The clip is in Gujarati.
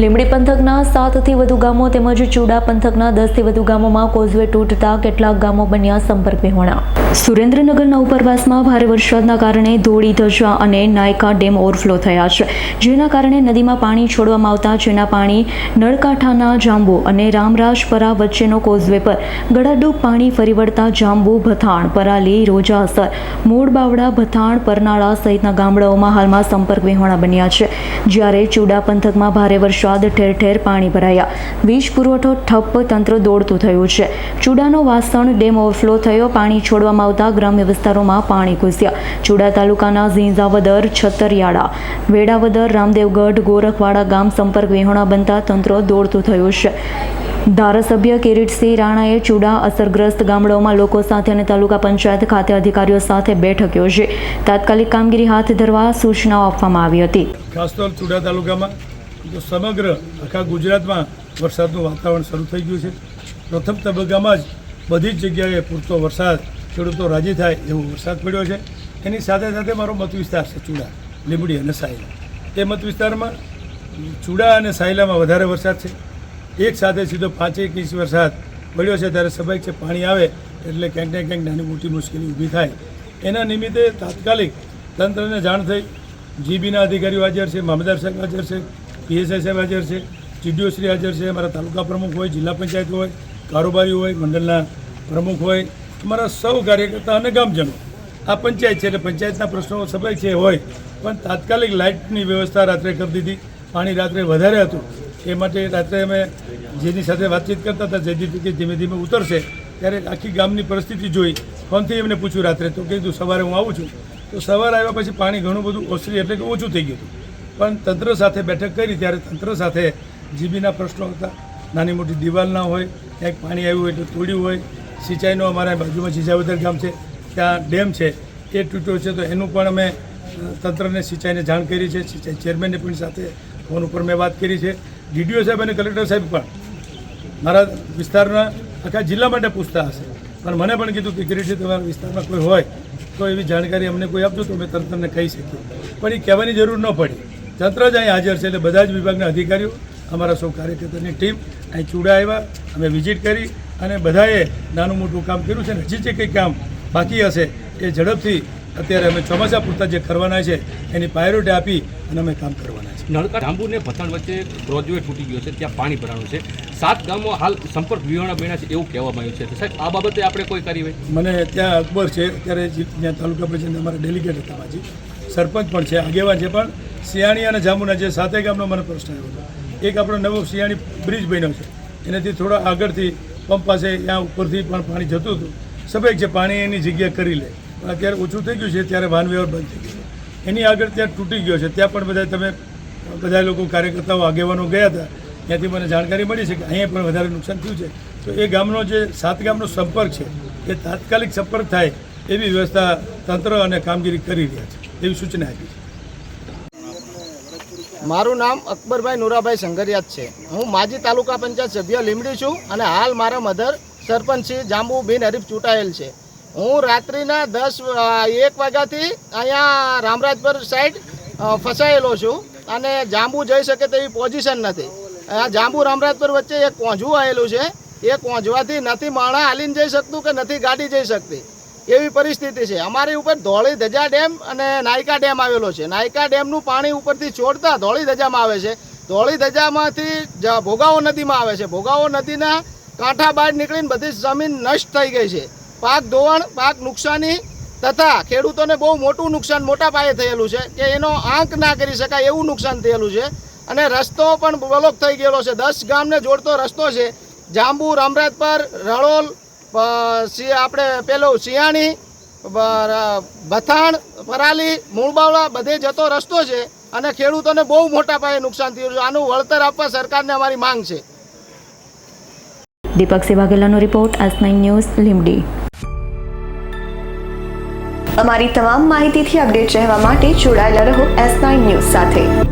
લીંબડી પંથકના સાતથી વધુ ગામો તેમજ ચૂડા પંથકના દસથી વધુ ગામોમાં કોઝવે તૂટતા કેટલાક ગામો બન્યા સંપર્ક વિહોણા. સુરેન્દ્રનગરના ઉપરવાસમાં ભારે વરસાદના કારણે ધોળી ધજા અને નાયકા ડેમ ઓવરફ્લો થયા છે. જેના કારણે નદીમાં પાણી છોડવામાં આવતા જેના પાણી નળકાંઠાના જાંબુ અને રામરાજપરા વચ્ચેનો કોઝવે પર ગળાડૂબ પાણી ફરી વળતા જાંબુ, ભથાણ, પરાલી રોજાસર મૂળ બાવડા, ભથાણ, પરનાળા સહિતના ગામડાઓમાં હાલમાં સંપર્ક વિહોણા બન્યા છે. જ્યારે ચૂડા પંથકમાં ભારે વરસાદ ઠેર ઠેર પાણી ભરાયા. વીજ પુરવઠો ઠપ્પ તંત્ર દોડતું થયું છે. ચૂડાનો વાસણ ડેમ ઓવરફ્લો થયો, પાણી છોડવામાં આવતા ગ્રામ્ય વિસ્તારોમાં પાણી ઘૂસ્યા. ચૂડા તાલુકાના ઝીંઝાવદર, છતરિયાળા, વેડાવદર, રામદેવગઢ, ગોરખવાડા ગામ સંપર્ક વિહોણા બનતા તંત્ર દોડતું થયું છે. ધારાસભ્ય કિરીટસિંહ રાણાએ ચૂડા અસરગ્રસ્ત ગામડાઓમાં લોકો સાથે અને તાલુકા પંચાયત ખાતે અધિકારીઓ સાથે બેઠક યોજી. તાત્કાલિક કામગીરી હાથ ધરવા સૂચનાઓ આપવામાં આવી હતી. ખાસ તો ચૂડા તાલુકામાં તો સમગ્ર આખા ગુજરાતમાં વરસાદનું વાતાવરણ શરૂ થઈ ગયું છે. પ્રથમ તબક્કામાં જ બધી જ જગ્યાએ પૂરતો વરસાદ, ખેડૂતો રાજી થાય એવો વરસાદ પડ્યો છે. એની સાથે સાથે મારો મત વિસ્તાર છે ચૂડા, લીંબડી અને સાયલા. એ મત વિસ્તારમાં ચૂડા અને સાયલામાં વધારે વરસાદ છે. એક સાથે સીધો પાંચેક ઇંચ વરસાદ પડ્યો છે ત્યારે સ્વાભાવિક છે પાણી આવે એટલે ક્યાંક ને ક્યાંક નાની મોટી મુશ્કેલી ઊભી થાય. એના નિમિત્તે તાત્કાલિક તંત્રને જાણ થઈ. જીબીના અધિકારીઓ હાજર છે મામલદાર સાહેબ હાજર છે. પીએસઆઈ હાજર છે, ટીડીઓશ્રી હાજર છે, અમારા તાલુકા પ્રમુખ હોય, જિલ્લા પંચાયત હોય, કારોબારી હોય, મંડળના પ્રમુખ હોય, અમારા સૌ કાર્યકર્તા અને ગામજનો. આ પંચાયત છે એટલે પંચાયતના પ્રશ્નો સ્વાભાવિક છે હોય, પણ તાત્કાલિક લાઇટની વ્યવસ્થા રાત્રે કરી દીધી, પાણી રાત્રે વધારે હતું. એ માટે રાત્રે અમે જેની સાથે વાતચીત કરતા હતા જેથી કે ધીમે ધીમે ઉતરશે, ત્યારે આખી ગામની પરિસ્થિતિ જોઈ. ફોનથી એમને પૂછ્યું રાત્રે, તો કીધું સવારે હું આવું છું. તો સવારે આવ્યા પછી પાણી ઘણું બધું ઓસરી એટલે કે ઓછું થઈ ગયું હતું. પણ તંત્ર સાથે બેઠક કરી ત્યારે તંત્ર સાથે જીબીના પ્રશ્નો હતા. નાની મોટી દિવાલ ના હોય, ક્યાંક પાણી આવ્યું હોય તો તોડ્યું હોય. સિંચાઈનો અમારા બાજુમાં જીજાવદર ગામ છે, ત્યાં ડેમ છે. એ તૂટ્યો છે તો એનું પણ અમે તંત્રને સિંચાઈને જાણ કરી છે. સિંચાઈ ચેરમેનને પણ સાથે ફોન ઉપર મેં વાત કરી છે. ડીડીઓ સાહેબ અને કલેક્ટર સાહેબ પણ મારા વિસ્તારના આખા જિલ્લા માટે પૂછતા હશે. પણ મને પણ કીધું કે કિરીટજી તમારા વિસ્તારમાં કોઈ હોય, તો એવી જાણકારી અમને કોઈ આપજો તો અમે તંત્રને કહી શકીએ. પણ એ કહેવાની જરૂર ન પડી. તંત્ર જ અહીં હાજર છે એટલે બધા જ વિભાગના અધિકારીઓ અમારા સૌ કાર્યકર્તાની ટીમ અહીં ચૂડા આવ્યા અમે વિઝિટ કરી અને બધાએ નાનું મોટું કામ કર્યું છે ને હજી જે કંઈ કામ બાકી હશે એ ઝડપથી અત્યારે અમે ચોમાસા પૂરતા જે કરવાના છે એની પ્રાયોરિટી આપી અને અમે કામ કરવાના છે. નળકા જાંબુ ને ભથાણ વચ્ચે રોજવે તૂટી ગયો છે ત્યાં પાણી ભરાણું છે. સાત ગામો હાલ સંપર્ક વિહોણા બન્યા છે એવું કહેવામાં આવ્યું છે. તો સાહેબ આ બાબતે આપણે કોઈ કાર્યવાહી? મને ત્યાં અકબર છે અત્યારે જે ત્યાં તાલુકા પ્રસિદ્ધ અમારા ડેલિગેટ હતા માજી. સરપંચ પણ છે આગેવાન છે પણ. સિયાણી અને જાંબુના જે સાતે ગામનો મને પ્રશ્ન આવ્યો હતો. એક આપણો નવો સિયાણી બ્રિજ બન્યો છે. એનાથી થોડા આગળથી પંપ પાસે ત્યાં ઉપરથી પણ પાણી જતું હતું. સફેક છે, પાણી એની જગ્યા કરી લે. પણ અત્યારે ઓછું થઈ ગયું છે, ત્યારે વાહન વ્યવહાર બંધ થઈ ગયો એની આગળ ત્યાં તૂટી ગયો છે. ત્યાં પણ બધા તમે, બધા લોકો, કાર્યકર્તાઓ, આગેવાનો ગયા હતા. ત્યાંથી મને જાણકારી મળી છે કે અહીંયા પણ વધારે નુકસાન થયું છે. તો એ ગામનો જે સાત ગામનો સંપર્ક છે, એ તાત્કાલિક સંપર્ક થાય એવી વ્યવસ્થા તંત્ર અને કામગીરી કરી રહ્યા છે. એવી સૂચના આપી છે. મારું નામ અકબરભાઈ નુરાભાઈ સંગરિયાત છે. હું માજી તાલુકા પંચાયત સભ્ય લીમડી છું અને હાલ મારા મધર સરપંચ શ્રી જાંબુ બિન હરીફ ચૂંટાયેલ છે. હું રાત્રિના દસ એક વાગ્યાથી અહીંયા રામરાજપર સાઈડ ફસાયેલો છું અને જાંબુ જઈ શકે તેવી પોઝિશન નથી. જાંબુ રામરાજપર વચ્ચે એક કોંજવું આવેલું છે. એ કોંજવાથી નથી માણા હાલીને જઈ શકતું કે નથી ગાડી જઈ શકતી. એવી પરિસ્થિતિ છે. અમારી ઉપર ધોળી ધજા ડેમ અને નાયકા ડેમ આવેલો છે. નાયકા ડેમનું પાણી ઉપરથી છોડતા ધોળી ધજામાં આવે છે. ધોળી ધજામાંથી ભોગાવો નદીમાં આવે છે. ભોગાવો નદીના કાંઠા બહાર નીકળીને બધી જમીન નષ્ટ થઈ ગઈ છે. પાક ધોવાણ, પાક નુકસાની તથા ખેડૂતોને બહુ મોટું નુકસાન મોટા પાયે થયેલું છે કે એનો આંક ના કરી શકાય એવું નુકસાન થયેલું છે. અને રસ્તો પણ બ્લોક થઈ ગયેલો છે. દસ ગામને જોડતો રસ્તો છે. જાંબુ રામરાજપર રળોલ આપણે પેલો શિયાણી ભથાણ પરાલી, મૂળબાવળા બધે જતો રસ્તો છે અને ખેડૂતોને બહુ મોટા પાયે નુકસાન થયું છે. આનું વળતર આપવા સરકારને અમારી માંગ છે. Deepak સેવાગેલાનો report S nine news Limbdi. અમારી તમામ માહિતીથી અપડેટ રહેવા માટે જોડાયેલા રહો એસ નાઇન ન્યૂઝ સાથે.